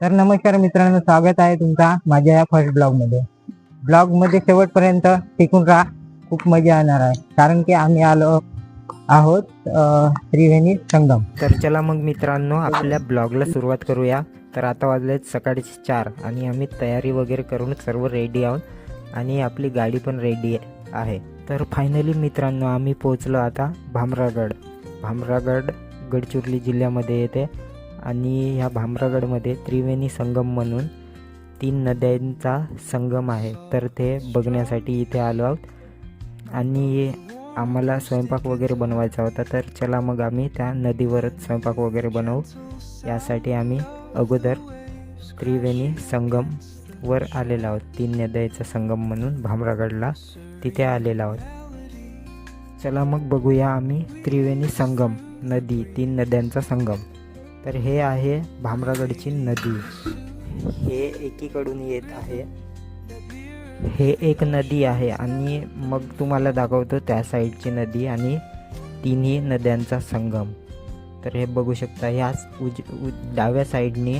तर नमस्कार मित्रांनो स्वागत आहे तुमचा माझ्या या फर्स्ट ब्लॉगमध्ये. ब्लॉगमध्ये शेवटपर्यंत टिकून राहा खूप मजा येणार आहे. कारण की आम्ही आलो आहोत त्रिवेणी संगम. तर चला मग मित्रांनो आपल्या ब्लॉगला सुरुवात करूया. तर आता वाजलेत सकाळचे चार आणि आम्ही तयारी वगैरे करून सर्व रेडी आहोत आणि आपली गाडी पण रेडी आहे. तर फायनली मित्रांनो आम्ही पोहोचलो आता भामरागड. भामरागड गडचिरोली जिल्ह्यामध्ये येते. आणि ह्या भामरागडमध्ये त्रिवेणी संगम म्हणून तीन नद्यांचा संगम आहे. तर ते बघण्यासाठी इथे आलो आहोत. आणि आम्हाला स्वयंपाक वगैरे बनवायचा होता तर चला मग आम्ही त्या नदीवरच स्वयंपाक वगैरे बनवू. यासाठी आम्ही अगोदर त्रिवेणी संगम वर आलेलो आहोत. तीन नद्यांचा संगम म्हणून भामरागडला तिथे आलेलो आहोत. चला मग बघूया आम्ही त्रिवेणी संगम नदी तीन नद्यांचा संगम. तर हे आहे भामरागडची नदी. हे एकीकडून येत आहे. हे एक नदी आहे आणि मग तुम्हाला दाखवतो त्या साईडची नदी आणि तिन्ही नद्यांचा संगम. तर हे बघू शकता ह्याच उज उज डाव्या साईडनी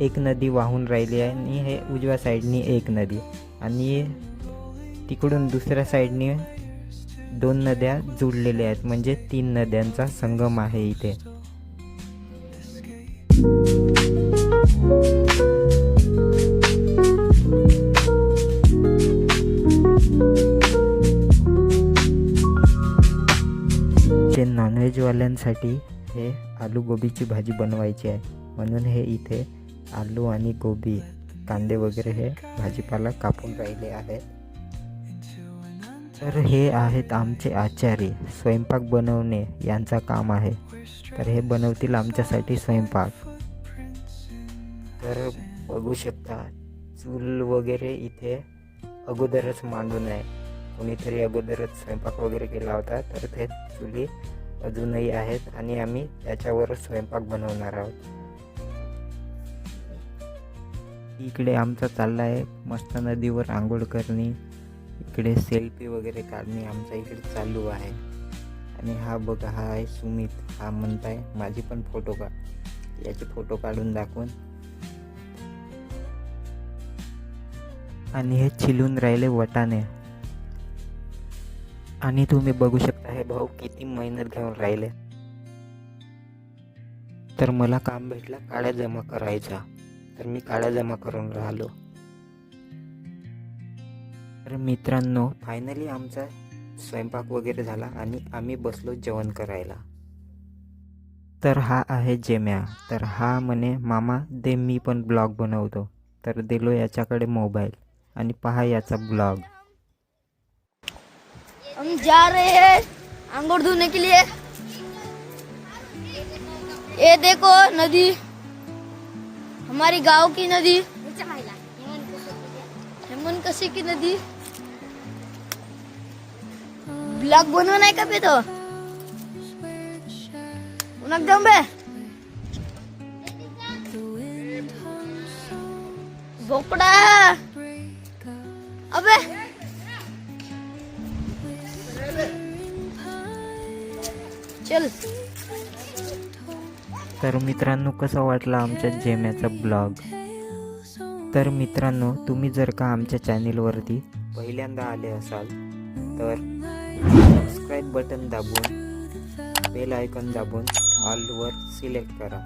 एक नदी वाहून राहिली आहे आणि हे उजव्या साईडनी एक नदी आणि तिकडून दुसऱ्या साईडनी दोन नद्या जुळलेल्या आहेत. म्हणजे तीन नद्यांचा संगम आहे इथे. जे नॉनव्हेजवाल्यांसाठी हे आलू गोबीची भाजी बनवायची आहे. म्हणून हे इथे आलू आणि गोबी कांदे वगैरे हे भाजीपाला कापून राहिले आहेत. तर हे आहेत आमचे आचारी स्वयंपाक बनवणे यांचा काम आहे. तर हे बनवतील आमच्यासाठी स्वयंपाक. तर बघू शकता चूल वगैरे इथे अगोदरच मांडून आहे. कोणीतरी अगोदरच स्वयंपाक वगैरे केला होता तर ते चुली अजूनही आहेत आणि आम्ही त्याच्यावरच स्वयंपाक बनवणार आहोत. इकडे आमचा चालला आहे मस्त नदीवर आंघोळ करणे. इकडे सेल्फी वगैरे काढणे आमचा इकडे चालू आहे. आणि हा बघा हा आहे सुमित हा म्हणताय माझी पण फोटो काढ याचे फोटो काढून दाखवून. आणि हे चिलून राहिले वटाने आणि तुम्ही बघू शकता हे भाऊ किती मेहनत घेऊन राहिले. तर मला काम भेटला काळ्या जमा करायचा तर मी काळ्या जमा करून राहिलो. तर मित्रांनो फायनली आमचा स्वयंपाक वगैरे झाला आणि आम्ही बसलो जेवण करायला. तर हा आहे जेम्या. तर हा म्हणे मामा दे मी पण ब्लॉग बनवतो. तर दिलो याच्याकडे मोबाईल. आणि पहा याचा ब्लॉग. हम जा रहे हैं अंगूर धोने के लिए। ये देखो नदी हमारी गांव की नदी। हेमन कशी की नदी। ब्लॉग बनवणार का कभी तो? उनक दम बे भोपड़ा। अबे चल. तर मित्रांनो कसा वाटला आमच्या जेम्याचा ब्लॉग? तर मित्रांनो तुम्ही जर का आमच्या चॅनेलवरती पहिल्यांदा आले असाल तर सबस्क्राईब बटन दाबून बेल आयकॉन दाबून ऑलवर सिलेक्ट करा.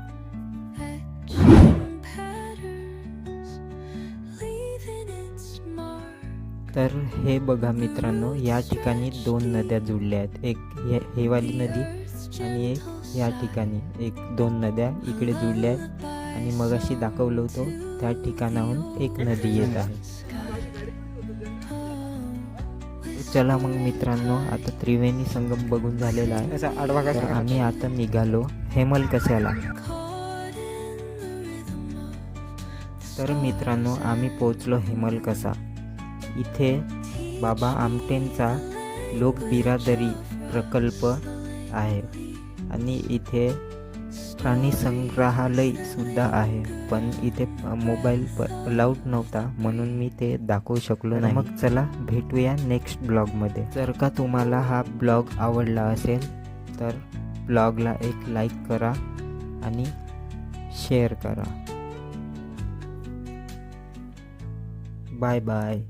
तर हे बघा मित्रांनो या ठिकाणी दोन नद्या जुळल्या आहेत. एक हे हेवाली नदी आणि एक या ठिकाणी एक दोन नद्या इकडे जुळल्या आहेत. आणि मगाशी दाखवलं होतं त्या ठिकाणाहून एक नदी येत आहे. चला मग मित्रांनो आता त्रिवेणी संगम बघून झालेला आहे. तर आम्ही आता निघालो हेमल कशाला? तर मित्रांनो आम्ही पोचलो हेमल कसा? इथे बाबा आमटेंचा लोकबिरादरी प्रकल्प आहे आणि इथे प्राणी संग्रहालयसुद्धा आहे. पण इथे मोबाईल प अलाउड नव्हता म्हणून मी ते दाखवू शकलो नाही. मग चला भेटूया नेक्स्ट ब्लॉगमध्ये. जर का तुम्हाला हा ब्लॉग आवडला असेल तर ब्लॉगला एक लाईक करा आणि शेअर करा. Bye bye.